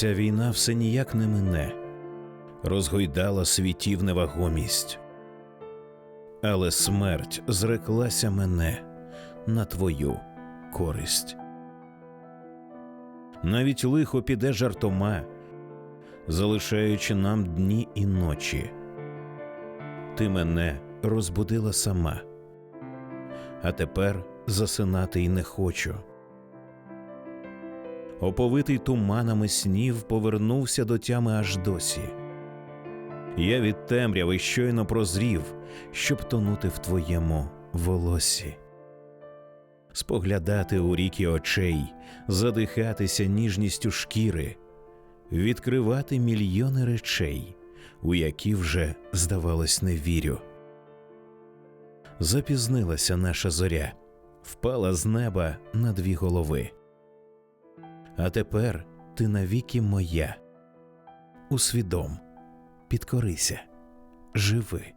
Ця війна все ніяк не мине, розгойдала світів невагомість. Але смерть зреклася мене на твою користь. Навіть лихо піде жартома, залишаючи нам дні і ночі. Ти мене розбудила сама, а тепер засинати й не хочу. Оповитий туманами снів повернувся до тями аж досі. Я від темряви щойно прозрів, щоб тонути в твоєму волосі, споглядати у ріки очей, задихатися ніжністю шкіри, відкривати мільйони речей, у які вже, здавалось, не вірю. Запізнилася наша зоря, впала з неба на дві голови. А тепер ти навіки моя. Усвідом, підкорися, живи.